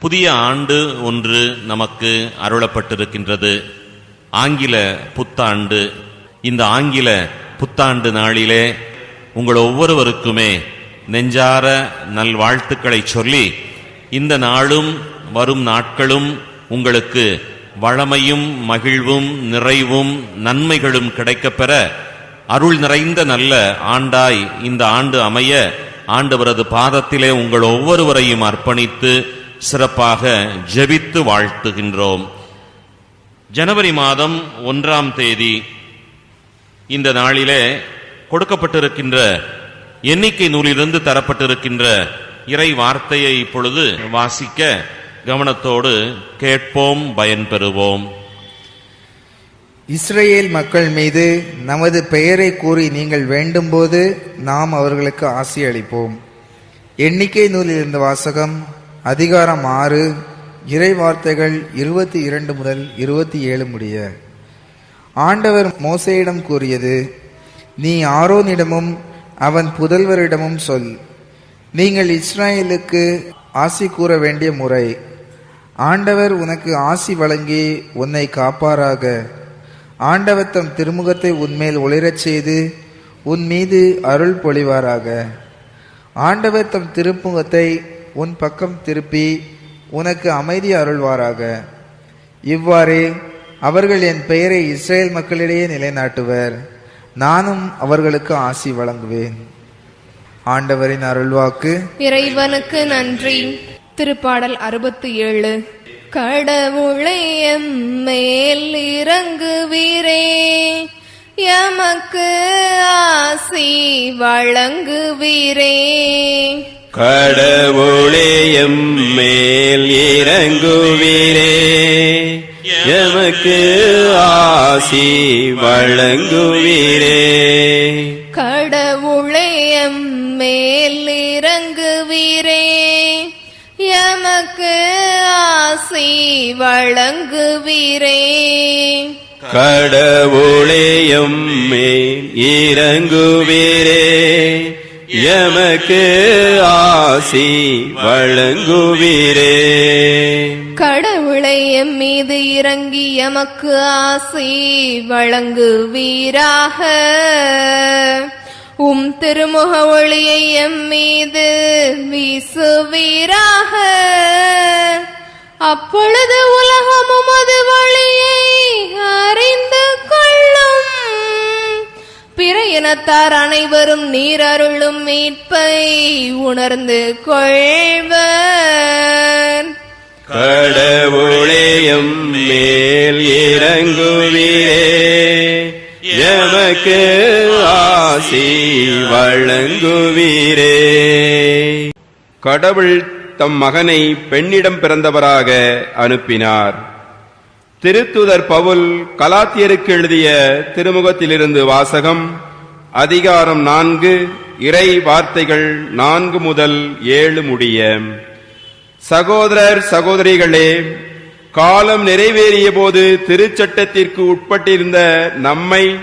புதிய ஆண்டு ஒன்று நமக்கு அருளப்பட்டிருக்கின்றது. ஆங்கில புத்தாண்டு. இந்த ஆங்கில புத்தாண்டு நாளிலே உங்கள் ஒவ்வொருவருக்குமே நெஞ்சார நல்வாழ்த்துக்களை சொல்லி இந்த நாளும் வரும் நாட்களும் உங்களுக்கு வளமையும் மகிழ்வும் நிறைவும் நன்மைகளும் கிடைக்கப்பெற அருள் நிறைந்த நல்ல ஆண்டாய் இந்த ஆண்டு அமைய ஆண்டவரது பாதத்திலே உங்கள் ஒவ்வொருவரையும் அர்ப்பணித்து சிறப்பாக ஜெபித்து வாழ்த்துகின்றோம். ஜனவரி மாதம் ஒன்றாம் தேதி இந்த நாளிலே கொடுக்கப்பட்டிருக்கின்ற எண்ணிக்கை நூலிலிருந்து தரப்பட்டிருக்கின்ற இறை வார்த்தையை இப்பொழுது வாசிக்க கவனத்தோடு கேட்போம் பயன்பெறுவோம் இஸ்ரேல் மக்கள் மீது நமது பெயரை கூறி நீங்கள் வேண்டும்போது நாம் அவர்களுக்கு ஆசி அளிப்போம். எண்ணிக்கை நூலிலிருந்த வாசகம் அதிகாரம் ஆறு இறை வார்த்தைகள் இருபத்தி இரண்டு முதல் இருபத்தி ஏழு முடிய. ஆண்டவர் மோசையிடம் கூறியது நீ ஆரோனிடமும் அவன் புதல்வரிடமும் சொல். நீங்கள் இஸ்ராயேலுக்கு ஆசி கூற வேண்டிய முறை. ஆண்டவர் உனக்கு ஆசி வழங்கி உன்னை காப்பாராக. ஆண்டவர் தம் திருமுகத்தை உன்மேல் ஒளிரச் செய்து உன் மீது அருள் பொழிவாராக. ஆண்டவர் தம் திருமுகத்தை உன் பக்கம் திருப்பி உனக்கு அமைதி அருள்வாராக. இவ்வாறே அவர்கள் என் பெயரை இஸ்ரேல் மக்களிடையே நிலைநாட்டுவர். நானும் அவர்களுக்கு ஆசி வழங்குவேன். ஆண்டவரின் அருள்வாக்கு. இறைவனுக்கு நன்றி. திருப்பாடல் அறுபத்தி ஏழு கடவுளை மேல் இறங்குவீரே. எமக்கு ஆசி வழங்குவீரே. கடவுளே மேல் இறங்குவீரே. எமக்கு ஆசி வழங்குவீரே. கடவுளை மேல் இறங்குவீரே. எமக்கு ஆசி வழங்குவீரே. கடவுளே மேல் இறங்குவீரே. எமக்கு ஆசி வழங்குவீரே. கடவுளை எம் மீது இறங்கி எமக்கு ஆசி வழங்குவீராக. உம் திருமுக ஒளியை எம் மீது வீசுவீராக. அப்பொழுது உலகம் அது வழியை அறிந்து கொள்ளும். பிற இனத்தார் அனைவரும் நீர் அருளும் மீட்பை உணர்ந்து கொள்வர். கடவுளே மேல் இறங்குவீரே எமக்கு ஆசி வழங்குவீரே. கடவுள் தம் மகனை பெண்ணிடம் பிறந்தவராக அனுப்பினார். திருத்துதர் பவுல் கலாத்தியருக்கு எழுதிய திருமுகத்திலிருந்து வாசகம் அதிகாரம் நான்கு இறை வார்த்தைகள் நான்கு முதல் ஏழு முடிய. சகோதரர் சகோதரிகளே காலம் நிறைவேறிய போது திருச்சட்டத்திற்கு உட்பட்டிருந்த நம்மை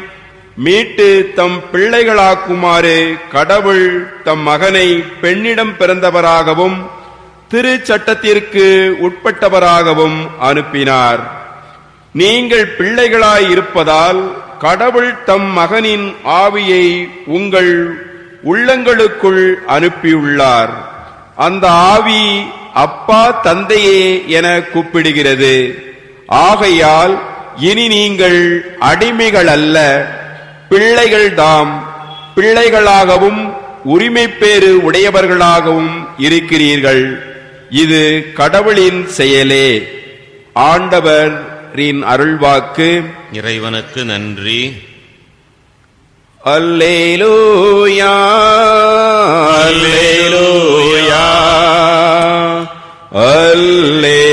மீட்டு தம் பிள்ளைகளாக்குமாறு கடவுள் தம் மகனை பெண்ணிடம் பிறந்தவராகவும் திருச்சட்டத்திற்கு உட்பட்டவராகவும் அனுப்பினார். நீங்கள் பிள்ளைகளாய் இருப்பதால் கடவுள் தம் மகனின் ஆவியை உங்கள் உள்ளங்களுக்குள் அனுப்பியுள்ளார். அந்த ஆவி அப்பா தந்தையே என கூப்பிடுகிறது. ஆகையால் இனி நீங்கள் அடிமைகள் அல்ல பிள்ளைகள்தாம் பிள்ளைகளாகவும் உரிமைப்பேறு உடையவர்களாகவும் இருக்கிறீர்கள். இது கடவுளின் செயலே. ஆண்டவரின் அருள்வாக்கு. இறைவனுக்கு நன்றி. அல்லேலூயா. அல்லேலூயா. அல்லேலூயா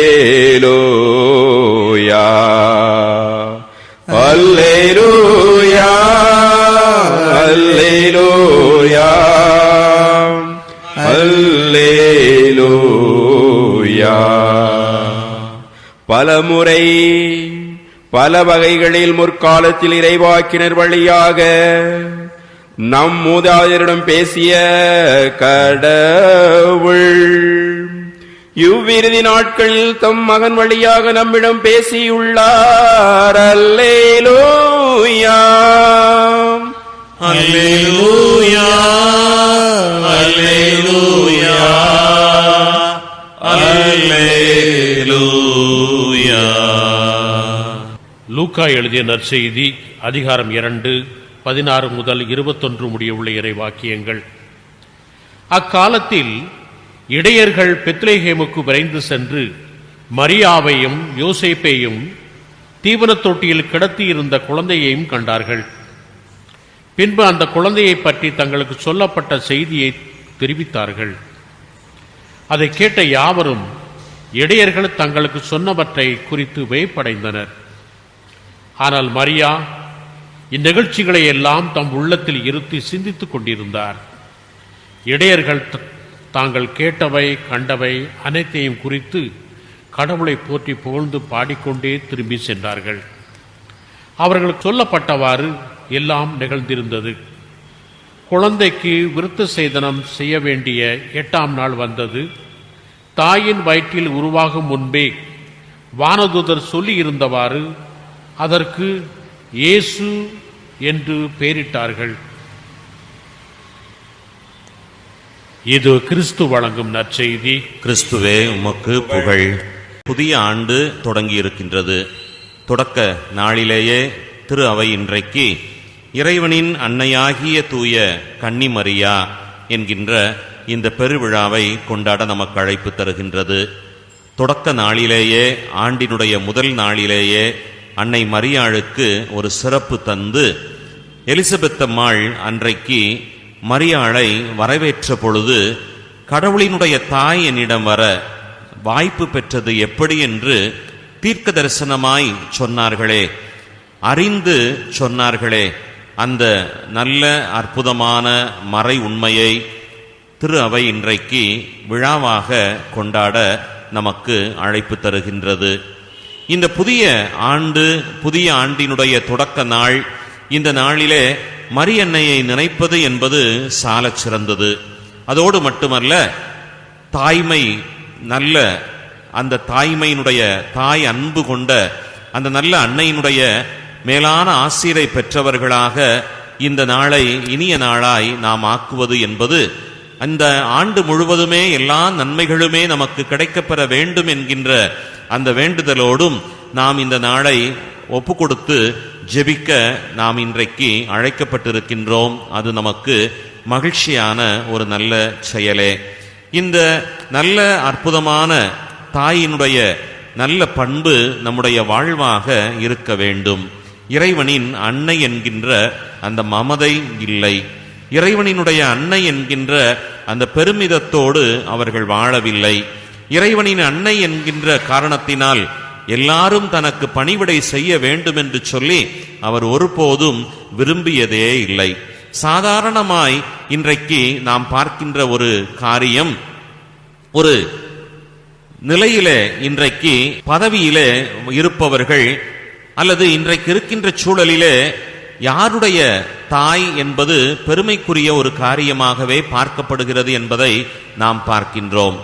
பலமுறை பல வகைகளில் முற்காலத்தில் இறைவாக்கினர் வழியாக நம் மூதாதையரிடம் பேசிய கடவுள் இவ்விருதி நாட்களில் தம் மகன் வழியாக நம்மிடம் பேசியுள்ளார். அல்லேலூயா. அல்லேலூயா. அல்லேலூயா லூக்கா எழுதிய நற்செய்தி அதிகாரம் இரண்டு பதினாறு முதல் இருபத்தொன்று முடிய உள்ள இறை வாக்கியங்கள் அக்காலத்தில் இடையர்கள் பெத்லேஹேமுக்கு விரைந்து சென்று மரியாவையும் யோசேப்பையும் தீவனத் தொட்டியில் கிடத்தியிருந்த குழந்தையையும் கண்டார்கள். பின்பு அந்த குழந்தையை பற்றி தங்களுக்கு சொல்லப்பட்ட செய்தியை தெரிவித்தார்கள். அதை கேட்ட யாவரும் இடையர்கள் தங்களுக்கு சொன்னவற்றை குறித்து வேப்படைந்தனர் ஆனால் மரியா இந்நிகழ்ச்சிகளை எல்லாம் தம் உள்ளத்தில் இருத்தி சிந்தித்துக் கொண்டிருந்தார். இடையர்கள் த- தாங்கள் கேட்டவை கண்டவை அனைத்தையும் குறித்து கடவுளை போற்றி புகழ்ந்து பாடிக்கொண்டே திரும்பி சென்றார்கள். அவர்களுக்கு சொல்லப்பட்டவாறு எல்லாம் நிகழ்ந்திருந்தது. குழந்தைக்கு விருத்த சேதனம் செய்ய வேண்டிய எட்டாம் நாள் வந்தது. தாயின் வயிற்றில் உருவாகும் முன்பே வானதூதர் சொல்லியிருந்தவாறு அதற்கு இயேசு என்று பெயரிட்டார்கள். இது கிறிஸ்து வழங்கும் நற்செய்தி. கிறிஸ்துவே உமக்கு புகழ். புதிய ஆண்டு தொடங்கி இருக்கின்றது தொடக்க நாளிலேயே திரு அவை இன்றைக்கு இறைவனின் அன்னையாகிய தூய கன்னிமரியா என்கின்ற இந்த பெருவிழாவை கொண்டாட நமக்கு அழைப்பு தருகின்றது. தொடக்க நாளிலேயே ஆண்டினுடைய முதல் நாளிலேயே அன்னை மரியாளுக்கு ஒரு சிறப்பு தந்து எலிசபெத் அம்மாள் அன்றைக்கு மரியாளை வரவேற்ற பொழுது கடவுளினுடைய தாய் என்னிடம் வர வாய்ப்பு பெற்றது எப்படி? என்று தீர்க்க தரிசனமாய் சொன்னார்களே. அறிந்து சொன்னார்களே அந்த நல்ல அற்புதமான மறை உண்மையை திரு அவை இன்றைக்கு விழாவாக கொண்டாட நமக்கு அழைப்பு தருகின்றது. இந்த புதிய ஆண்டு புதிய ஆண்டினுடைய தொடக்க நாள் இந்த நாளிலே மரியன்னையை நினைப்பது என்பது சால சிறந்தது. அதோடு மட்டுமல்ல தாய்மை நல்ல அந்த தாய்மையினுடைய தாய் அன்பு கொண்ட அந்த நல்ல அன்னையினுடைய மேலான ஆசிரை பெற்றவர்களாக இந்த நாளை இனிய நாளாய் நாம் ஆக்குவது என்பது அந்த ஆண்டு முழுவதுமே எல்லா நன்மைகளுமே நமக்கு கிடைக்கப்பெற வேண்டும் என்கின்ற அந்த வேண்டுதலோடும் நாம் இந்த நாளை ஒப்பு கொடுத்து ஜெபிக்க நாம் இன்றைக்கு அழைக்கப்பட்டிருக்கின்றோம். அது நமக்கு மகிழ்ச்சியான ஒரு நல்ல செயலே. இந்த நல்ல அற்புதமான தாயினுடைய நல்ல பண்பு நம்முடைய வாழ்வாக இருக்க வேண்டும். இறைவனின் அன்னை என்கின்ற அந்த மமதை இல்லை. இறைவனினுடைய அன்னை என்கின்ற அந்த பெருமிதத்தோடு அவர்கள் வாழவில்லை. இறைவனின் அன்னை என்கின்ற காரணத்தினால் எல்லாரும் தனக்கு பணிவிடை செய்ய வேண்டும் என்று சொல்லி அவர் ஒருபோதும் விரும்பியதே இல்லை. சாதாரணமாய் இன்றைக்கு நாம் பார்க்கின்ற ஒரு காரியம் ஒரு நிலையிலே இன்றைக்கு பதவியிலே இருப்பவர்கள் அல்லது இன்றைக்கு இருக்கின்ற சூழலிலே யாருடைய தாய் என்பது பெருமைக்குரிய ஒரு காரியமாகவே பார்க்கப்படுகிறது என்பதை நாம் பார்க்கின்றோம்.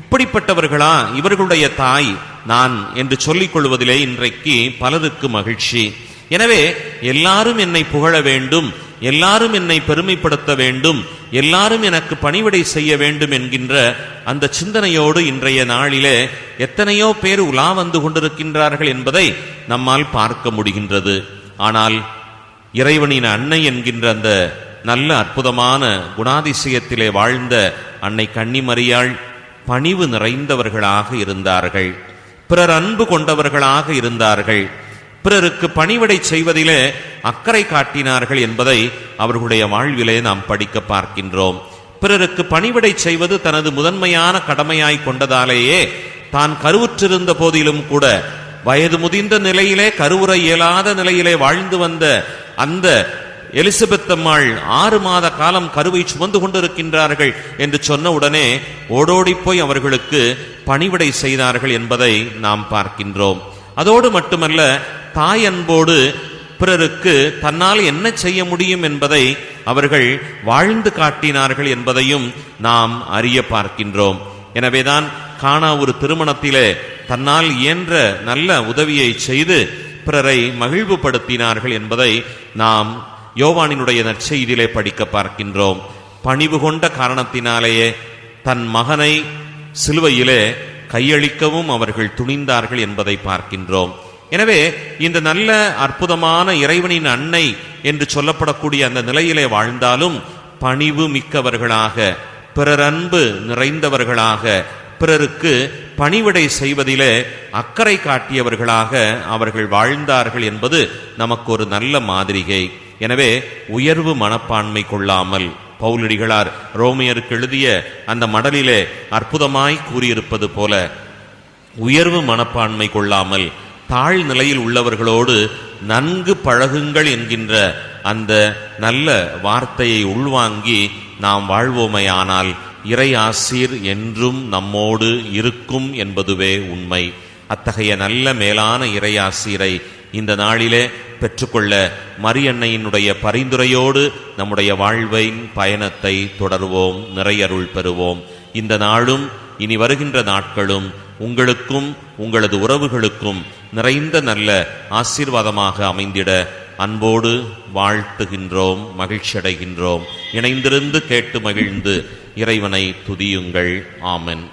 இப்படிப்பட்டவர்களா? இவர்களுடைய தாய் நான் என்று சொல்லிக் கொள்வதிலே இன்றைக்கு பலருக்கு மகிழ்ச்சி. எனவே எல்லாரும் என்னை புகழ வேண்டும் எல்லாரும் என்னை பெருமைப்படுத்த வேண்டும் எல்லாரும் எனக்கு பணிவிடை செய்ய வேண்டும் என்கின்ற அந்த சிந்தனையோடு இன்றைய நாளிலே எத்தனையோ பேர் உலா வந்து கொண்டிருக்கின்றார்கள் என்பதை நம்மால் பார்க்க முடிகின்றது. ஆனால் இறைவனின் அன்னை என்கின்ற அந்த நல்ல அற்புதமான குணாதிசயத்திலே வாழ்ந்த அன்னை கன்னிமரியாள் பணிவு நிறைந்தவர்களாக இருந்தார்கள். பிறர் அன்பு கொண்டவர்களாக இருந்தார்கள். பிறருக்கு பணிவிடை செய்வதிலே அக்கறை காட்டினார்கள் என்பதை அவர்களுடைய வாழ்விலே நாம் படிக்க பார்க்கின்றோம். பிறருக்கு பணிவிடை செய்வது தனது முதன்மையான கடமையாய் கொண்டதாலேயே தான் கருவுற்றிருந்த போதிலும் கூட வயது முதிர்ந்த நிலையிலே கருவுற இயலாத நிலையிலே வாழ்ந்து வந்த அந்த எலிசபெத் அம்மாள் ஆறு மாத காலம் கருவை சுமந்து கொண்டிருக்கின்றார்கள் என்று சொன்ன உடனே ஓடோடி போய் அவர்களுக்கு பணிவிடை செய்தார்கள் என்பதை நாம் பார்க்கின்றோம். அதோடு மட்டுமல்ல தாய் அன்போடு பிறருக்கு தன்னால் என்ன செய்ய முடியும் என்பதை அவர்கள் வாழ்ந்து காட்டினார்கள் என்பதையும் நாம் அறிய பார்க்கின்றோம். எனவேதான் காணா ஒரு திருமணத்திலே தன்னால் இயன்ற நல்ல உதவியை செய்து பிறரை மகிழ்வுபடுத்தினார்கள் என்பதை நாம் யோவானினுடைய நற்செய்தியிலே படிக்க பார்க்கின்றோம். பணிவு கொண்ட காரணத்தினாலேயே தன் மகனை சிலுவையிலே கையளிக்கவும் அவர்கள் துணிந்தார்கள் என்பதை பார்க்கின்றோம். எனவே இந்த நல்ல அற்புதமான இறைவனின் அன்னை என்று சொல்லப்படக்கூடிய அந்த நிலையிலே வாழ்ந்தாலும் பணிவு மிக்கவர்களாக பிறரன்பு நிறைந்தவர்களாக பிறருக்கு பணிவிடை செய்வதிலே அக்கறை காட்டியவர்களாக அவர்கள் வாழ்ந்தார்கள் என்பது நமக்கு ஒரு நல்ல மாதிரிகை. எனவே உயர்வு மனப்பான்மை கொள்ளாமல் பவுலடிகளார் ரோமியருக்கு எழுதிய அந்த மடலிலே அற்புதமாய் கூறியிருப்பது போல உயர்வு மனப்பான்மை கொள்ளாமல் தாழ் நிலையில் உள்ளவர்களோடு நன்கு பழகுங்கள் என்கின்ற அந்த நல்ல வார்த்தையை உள்வாங்கி நாம் வாழ்வோமையானால் இறை ஆசீர் என்றும் நம்மோடு இருக்கும் என்பதுவே உண்மை. அத்தகைய நல்ல மேலான இறையாசீரை இந்த நாளிலே பெற்றுக்கொள்ள மரியன்னையினுடைய பரிந்துரையோடு நம்முடைய வாழ்வின் பயணத்தை தொடர்வோம் நிறையருள் பெறுவோம். இந்த நாளும் இனி வருகின்ற நாட்களும் உங்களுக்கும் உங்களது உறவுகளுக்கும் நிறைந்த நல்ல ஆசீர்வாதமாக அமைந்திட அன்போடு வாழ்த்துகின்றோம் மகிழ்ச்சியடைகின்றோம். இணைந்திருந்து கேட்டு மகிழ்ந்து இறைவனை துதியுங்கள். ஆமன்.